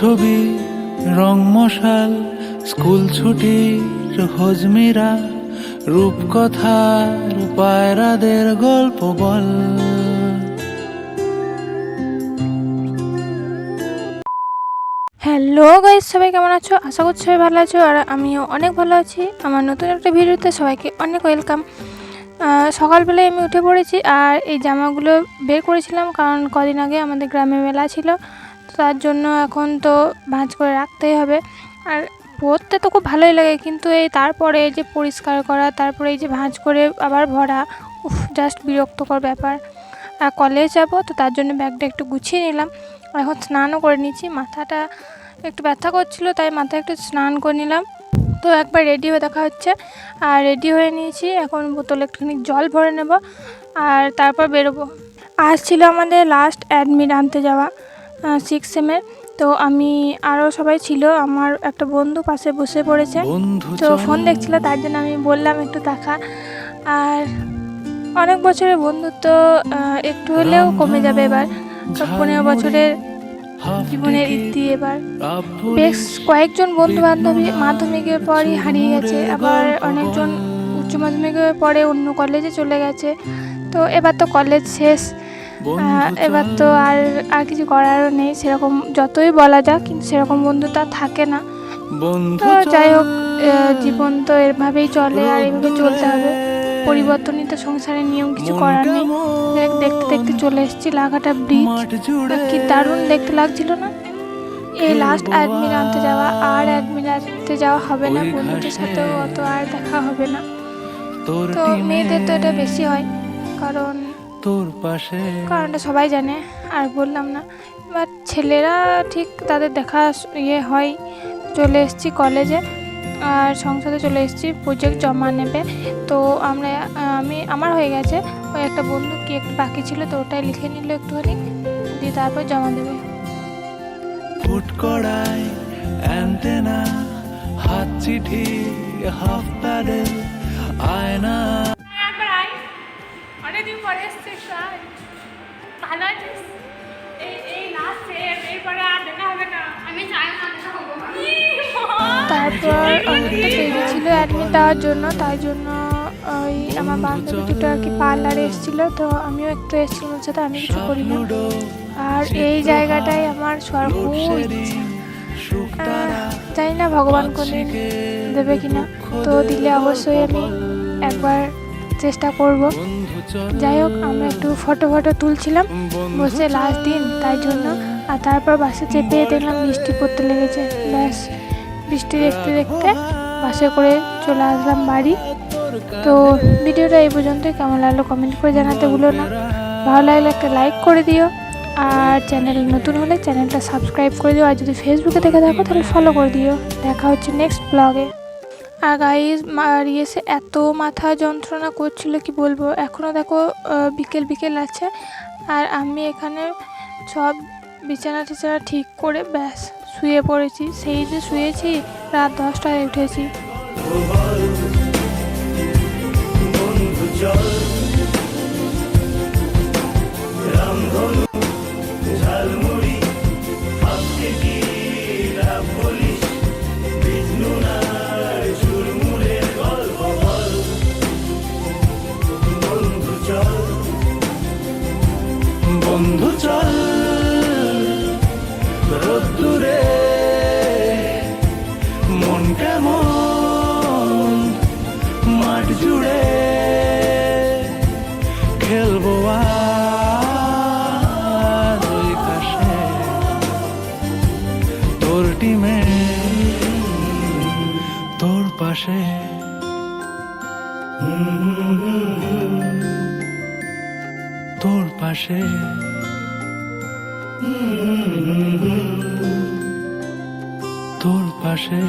ছবি রং মশাল, স্কুল ছুটির হজমিরা, রূপকথার পায়রাদের গল্প বল। হ্যালো গাইজ সবাই কেমন আছো? আশা করছি সবাই ভালো আছো আর আমিও অনেক ভালো আছি। আমার নতুন একটা ভিডিওতে সবাইকে অনেক ওয়েলকাম। সকালবেলায় আমি উঠে পড়েছি আর এই জামাগুলো বের করেছিলাম কারণ কদিন আগে আমাদের গ্রামে মেলা ছিল। তার জন্য এখন তো ভাঁজ করে রাখতেই হবে। আর পরতে তো খুব ভালোই লাগে, কিন্তু এই তারপরে এই যে পরিষ্কার করা, তারপরে এই যে ভাঁজ করে আবার ভরা, উফ জাস্ট বিরক্তকর ব্যাপার। আর কলেজ যাব, তো তার জন্য ব্যাগটা একটু গুছিয়ে নিলাম। এখন স্নানও করে নিচ্ছি মাথাটা একটু ব্যথা করছিল, তাই মাথায় একটু স্নান করে নিলাম। তো একবার রেডি হয়ে দেখা হচ্ছে। আর রেডি হয়ে নিয়েছি, এখন বোতলে একটুখানি জল ভরে নেব, আর তারপর বেরোবো। আজ ছিল আমাদের লাস্ট অ্যাডমিট আনতে যাওয়া। সিক্স সেমের তো আমি আরও সবাই ছিল আমার একটা বন্ধু পাশে বসে পড়েছে। তো ফোন দেখছিল তার জন্য আমি বললাম একটু দেখা। আর অনেক বছরের বন্ধুত্ব একটু হলেও কমে যাবে এবার। পনেরো বছরের জীবনের ইতি এবার। বেশ কয়েকজন বন্ধু বান্ধবী মাধ্যমিকের পরই হারিয়ে গেছে। আবার অনেকজন উচ্চ মাধ্যমিকের পরে অন্য কলেজে চলে গেছে। তো এবার তো কলেজ শেষ। এবার তো আর আর কিছু করারও নেই সেরকম যতই বলা যাক কিন্তু সেরকম বন্ধুতা থাকে না। তো যাই হোক জীবন তো এভাবেই চলে আর এভাবে চলতে হবে। পরিবর্তনই তো সংসারের নিয়ম কিছু করার নেই। দেখতে দেখতে চলে এসেছি লাগাটা ব্রিজ। কি দারুণ দেখতে লাগছিল না? এই লাস্ট অ্যাডমিট আনতে যাওয়া আর অ্যাডমিট আনতে যাওয়া হবে না। বন্ধুদের সাথেও অত আর দেখা হবে না। তো মেয়েদের তো এটা বেশি হয় কারণ তোর পাশে। কারণটা সবাই জানে আর বললাম না। বাট ছেলেরা ঠিক তাদের দেখা ইয়ে হয়। চলে এসেছি কলেজে আর সংসদে চলে এসেছি প্রজেক্ট জমা নেবে। তো আমরা আমি আমার হয়ে গেছে। ওই একটা বন্ধু কি একটু বাকি ছিল তো ওটাই লিখে নিল একটুখানি। দিয়ে তারপর জমা দেবে। ফুট কড়াই অ্যান্টেনা হাত চিঠি হাফ প্যাডেল আয়না অনেকদিন পরে এসছে ভালো আছিস এই এই লাস্ট এরপরে আর দেখা হবে না আমি চাই না দেখা হব তারপর অনেকটা দেরি ছিল অ্যাডমিট দেওয়ার জন্য তাই জন্য ওই আমার বান্ধবী দুটো আর কি পার্লারে এসেছিল তো আমিও একটু এসেছিলাম ওর সাথে আমি কিছু করি না। আর এই জায়গাটাই আমার সর খুব ইচ্ছা। জানি না ভগবান কোনদিন দেবে কিনা। তো দিলে অবশ্যই আমি একবার চেষ্টা করব। যাই হোক আমরা একটু ফটো ফটো তুলছিলাম। বসে লাস্ট দিন, তাই জন্য। আর তারপর বাসে চেপে দেখলাম বৃষ্টি পড়তে লেগেছে। ব্যাস, বৃষ্টি দেখতে দেখতে বাসে করে চলে আসলাম বাড়ি। তো ভিডিওটা এই পর্যন্তই। কেমন লাগল কমেন্ট করে জানাতে ভুলো না। ভালো লাগলে একটা লাইক করে দিও। আর চ্যানেল নতুন হলে চ্যানেলটা সাবস্ক্রাইব করে দিও। আর যদি ফেসবুকে দেখে থাকো, তাহলে ফলো করে দিও। দেখা হচ্ছে নেক্সট ব্লগে আর আর ইয়েসে এত মাথা যন্ত্রণা করছিল, কি বলব? এখনও দেখো বিকেল বিকেল আছে, আর আমি এখানে সব বিছানা টিছানা ঠিক করে ব্যাস শুয়ে পড়েছি। সেই যে শুয়েছি, রাত দশটায় উঠেছি। খেলব আর ওই ঘাসে তোর টিমে তোর পাশে। তোর পাশে। তোর পাশে।